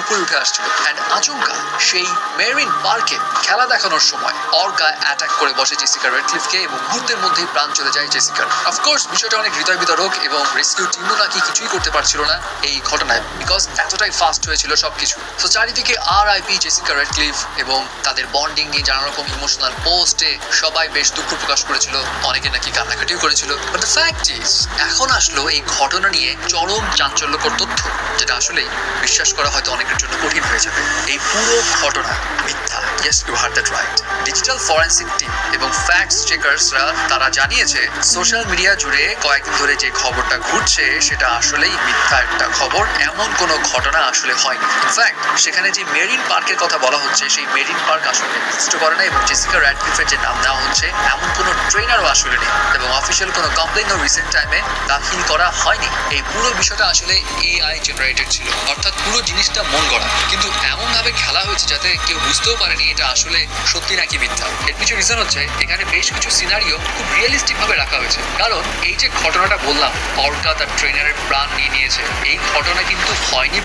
উপরে উঠে আসছিল অ্যান্ড আচমকা, সেই মেরিন পার্কে খেলা দেখানোর সময়। অর্কা অ্যাটাক করে বসে জেসিকা রেডক্লিফকে এবং মুহূর্তের মধ্যেই প্রাণ চলে যায় জেসিকার অফকোর্স বিষয়টা অনেক হৃদয় বিতরক এবং রেস্কিউ টিমও নাকি কিছুই করতে পারছিল না এই ঘটনায় বিকজ এতটাই ফাস্ট হয়েছিল সবকিছু। তো চারিদিকে আর আইপি জেসিকা রেডক্লিফ এবং তাদের বন্ডিং নিয়ে নানা রকম ইমোশনাল পোস্টে সবাই বেশ দুঃখ প্রকাশ করেছিল। অনেকে নাকি কান্নাকাটিও করেছিল। বাট দ্য ফ্যাক্ট ইজ এখন আসলো এই ঘটনা নিয়ে চরম চাঞ্চল্যকর তথ্য, যেটা আসলেই বিশ্বাস করা হয়তো অনেকের জন্য কঠিন হয়ে যাবে। এই পুরো ঘটনা মিথ্যা yes you heard that right digital forensic team এবং ফ্যাক্টস চেকার্সরা তারা জানিয়েছে সোশ্যাল মিডিয়া জুড়ে কয়েকদিন ধরে যে খবরটা ঘুরছে, সেটা আসলেই মিথ্যা একটা খবর। এমন কোনো ঘটনা আসলে হয়নি। ইনফ্যাক্ট সেখানে যে মেরিন পার্কের কথা বলা হচ্ছে, সেই মেরিন পার্ক আসলে এক্সিস্ট করে না এবং জেসিকা র্যাডক্লিফের যে নাম নেওয়া হচ্ছে, এমন কোনো ট্রেনারও আসলে নেই। এবং অফিসিয়াল কোনো কমপ্লেনও রিসেন্ট টাইমে দাখিল করা হয়নি। এই পুরো বিষয়টা আসলে এআই জেনারেটেড ছিল। অর্থাৎ পুরো জিনিসটা মন গড়া কিন্তু এমন ভাবে খেলা হয়েছে যাতে কেউ বুঝতেও পারেনি এটা আসলে সত্যি নাকি মিথ্যা? এর কিছু রিজন হচ্ছে, এখানে বেশ কিছু সিনারিও খুব রিয়েলিস্টিক ভাবে রাখা হয়েছে। কারণ এই যে ঘটনাটা বললাম, অর্কা তার ট্রেনারের প্রাণ নিয়ে নিয়েছে। এই ঘটনা কিন্তু হয়নি